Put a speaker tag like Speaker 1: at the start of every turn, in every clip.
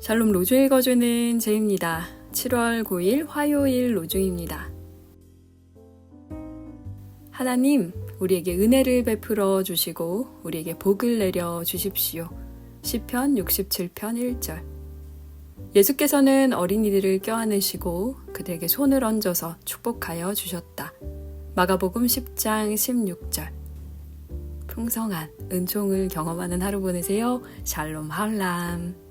Speaker 1: 샬롬 로중 읽어주는 제입니다. 7월 9일 화요일 로중입니다. 하나님, 우리에게 은혜를 베풀어 주시고 우리에게 복을 내려 주십시오. 시편 67편 1절. 예수께서는 어린이들을 껴안으시고 그들에게 손을 얹어서 축복하여 주셨다. 마가복음 10장 16절. 풍성한 은총을 경험하는 하루 보내세요. 샬롬 할람.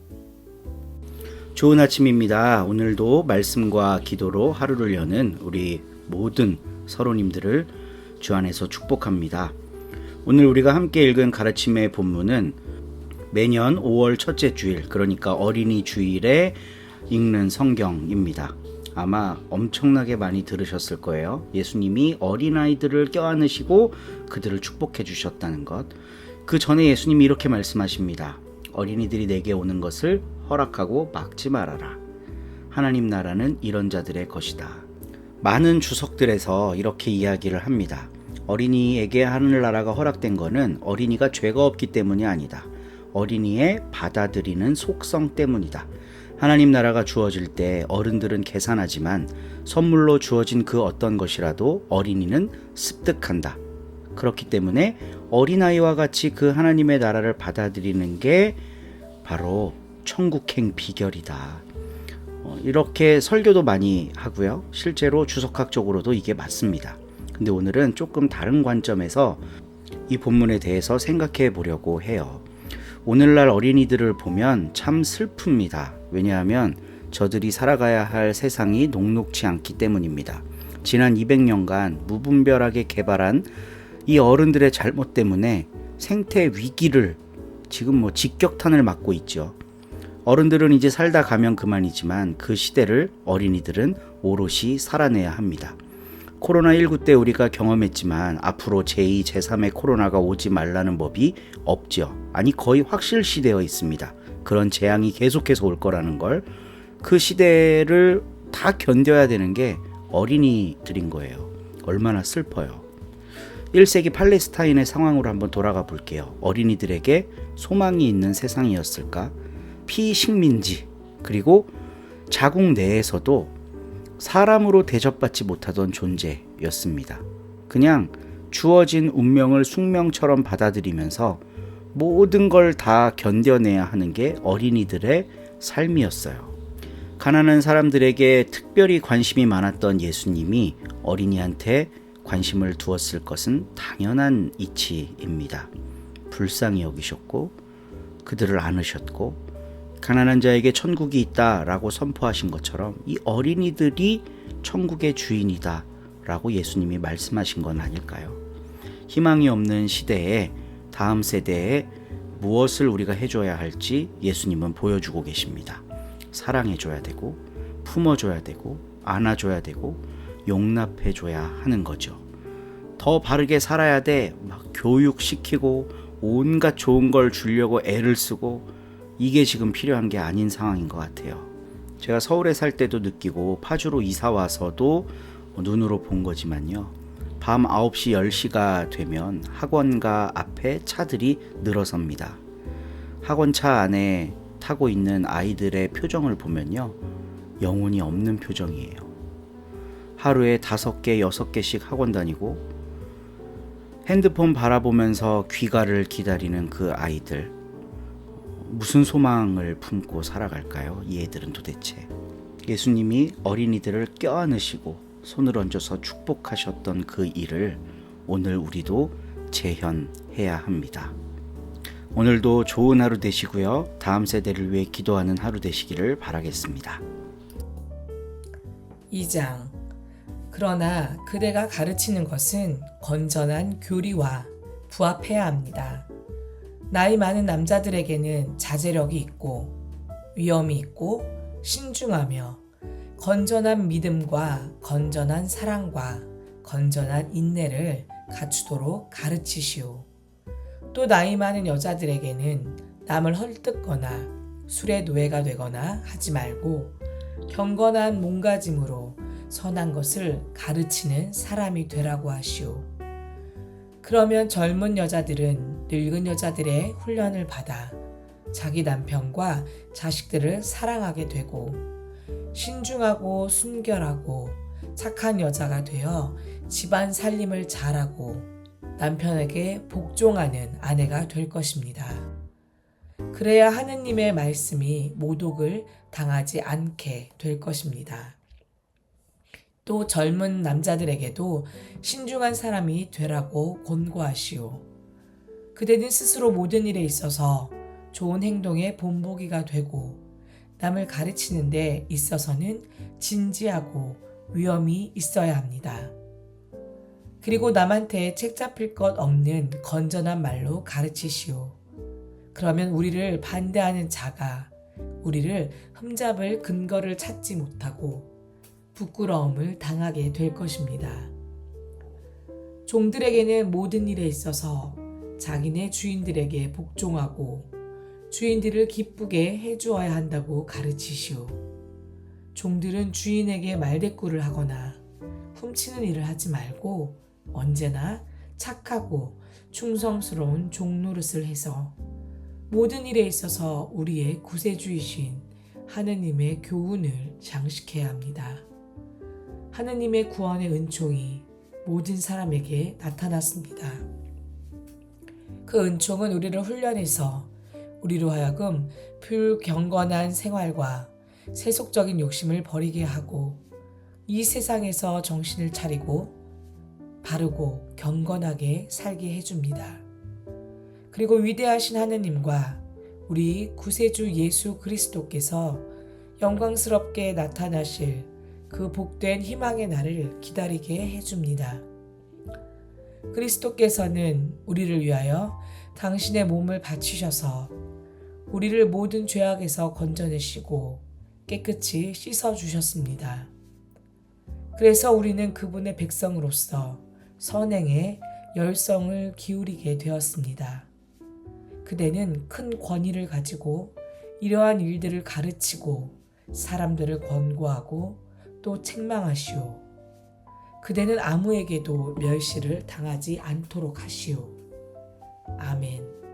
Speaker 2: 좋은 아침입니다. 오늘도 말씀과 기도로 하루를 여는 우리 모든 서로님들을 주 안에서 축복합니다. 오늘 우리가 함께 읽은 가르침의 본문은 매년 5월 첫째 주일, 그러니까 어린이 주일에 읽는 성경입니다. 아마 엄청나게 많이 들으셨을 거예요. 예수님이 어린아이들을 껴안으시고 그들을 축복해 주셨다는 것. 그 전에 예수님이 이렇게 말씀하십니다. 어린이들이 내게 오는 것을 허락하고 막지 말아라. 하나님 나라는 이런 자들의 것이다. 많은 주석들에서 이렇게 이야기를 합니다. 어린이에게 하늘나라가 허락된 것은 어린이가 죄가 없기 때문이 아니다. 어린이의 받아들이는 속성 때문이다. 하나님 나라가 주어질 때 어른들은 계산하지만 선물로 주어진 그 어떤 것이라도 어린이는 습득한다. 그렇기 때문에 어린아이와 같이 그 하나님의 나라를 받아들이는 게 바로 천국행 비결이다. 어, 이렇게 설교도 많이 하고요. 실제로 주석학적으로도 이게 맞습니다. 근데 오늘은 조금 다른 관점에서 이 본문에 대해서 생각해 보려고 해요. 오늘날 어린이들을 보면 참 슬픕니다. 왜냐하면 저들이 살아가야 할 세상이 녹록치 않기 때문입니다. 지난 200년간 무분별하게 개발한 이 어른들의 잘못 때문에 생태 위기를 지금 뭐 직격탄을 맞고 있죠. 어른들은 이제 살다 가면 그만이지만 그 시대를 어린이들은 오롯이 살아내야 합니다. 코로나19 때 우리가 경험했지만 앞으로 제2, 제3의 코로나가 오지 말라는 법이 없죠. 아니, 거의 확실시되어 있습니다. 그런 재앙이 계속해서 올 거라는 걸 그 시대를 다 견뎌야 되는 게 어린이들인 거예요. 얼마나 슬퍼요. 1세기 팔레스타인의 상황으로 한번 돌아가 볼게요. 어린이들에게 소망이 있는 세상이었을까? 피식민지, 그리고 자국 내에서도 사람으로 대접받지 못하던 존재였습니다. 그냥 주어진 운명을 숙명처럼 받아들이면서 모든 걸 다 견뎌내야 하는 게 어린이들의 삶이었어요. 가난한 사람들에게 특별히 관심이 많았던 예수님이 어린이한테 관심을 두었을 것은 당연한 이치입니다. 불쌍히 여기셨고 그들을 안으셨고 가난한 자에게 천국이 있다라고 선포하신 것처럼 이 어린이들이 천국의 주인이다라고 예수님이 말씀하신 건 아닐까요? 희망이 없는 시대에 다음 세대에 무엇을 우리가 해줘야 할지 예수님은 보여주고 계십니다. 사랑해줘야 되고, 품어줘야 되고, 안아줘야 되고, 용납해줘야 하는 거죠. 더 바르게 살아야 돼. 막 교육시키고, 온갖 좋은 걸 주려고 애를 쓰고, 이게 지금 필요한 게 아닌 상황인 것 같아요. 제가 서울에 살 때도 느끼고, 파주로 이사 와서도 눈으로 본 거지만요. 밤 9시, 10시가 되면 학원가 앞에 차들이 늘어섭니다. 학원차 안에 타고 있는 아이들의 표정을 보면요. 영혼이 없는 표정이에요. 하루에 다섯 개, 여섯 개씩 학원 다니고 핸드폰 바라보면서 귀가를 기다리는 그 아이들. 무슨 소망을 품고 살아갈까요? 이 애들은 도대체. 예수님이 어린이들을 껴안으시고 손을 얹어서 축복하셨던 그 일을 오늘 우리도 재현해야 합니다. 오늘도 좋은 하루 되시고요. 다음 세대를 위해 기도하는 하루 되시기를 바라겠습니다.
Speaker 3: 2장 그러나 그대가 가르치는 것은 건전한 교리와 부합해야 합니다. 나이 많은 남자들에게는 자제력이 있고 위엄이 있고 신중하며 건전한 믿음과 건전한 사랑과 건전한 인내를 갖추도록 가르치시오. 또 나이 많은 여자들에게는 남을 헐뜯거나 술의 노예가 되거나 하지 말고 경건한 몸가짐으로 선한 것을 가르치는 사람이 되라고 하시오. 그러면 젊은 여자들은 늙은 여자들의 훈련을 받아 자기 남편과 자식들을 사랑하게 되고 신중하고 순결하고 착한 여자가 되어 집안 살림을 잘하고 남편에게 복종하는 아내가 될 것입니다. 그래야 하느님의 말씀이 모독을 당하지 않게 될 것입니다. 또 젊은 남자들에게도 신중한 사람이 되라고 권고하시오. 그대는 스스로 모든 일에 있어서 좋은 행동의 본보기가 되고 남을 가르치는 데 있어서는 진지하고 위험이 있어야 합니다. 그리고 남한테 책 잡힐 것 없는 건전한 말로 가르치시오. 그러면 우리를 반대하는 자가 우리를 흠잡을 근거를 찾지 못하고 부끄러움을 당하게 될 것입니다. 종들에게는 모든 일에 있어서 자기네 주인들에게 복종하고 주인들을 기쁘게 해주어야 한다고 가르치시오. 종들은 주인에게 말대꾸를 하거나 훔치는 일을 하지 말고 언제나 착하고 충성스러운 종 노릇을 해서 모든 일에 있어서 우리의 구세주이신 하느님의 교훈을 장식해야 합니다. 하느님의 구원의 은총이 모든 사람에게 나타났습니다. 그 은총은 우리를 훈련해서 우리로 하여금 불경건한 생활과 세속적인 욕심을 버리게 하고 이 세상에서 정신을 차리고 바르고 경건하게 살게 해줍니다. 그리고 위대하신 하느님과 우리 구세주 예수 그리스도께서 영광스럽게 나타나실 그 복된 희망의 날을 기다리게 해줍니다. 그리스도께서는 우리를 위하여 당신의 몸을 바치셔서 우리를 모든 죄악에서 건져내시고 깨끗이 씻어 주셨습니다. 그래서 우리는 그분의 백성으로서 선행에 열성을 기울이게 되었습니다. 그대는 큰 권위를 가지고 이러한 일들을 가르치고 사람들을 권고하고 또 책망하시오. 그대는 아무에게도 멸시를 당하지 않도록 하시오. 아멘.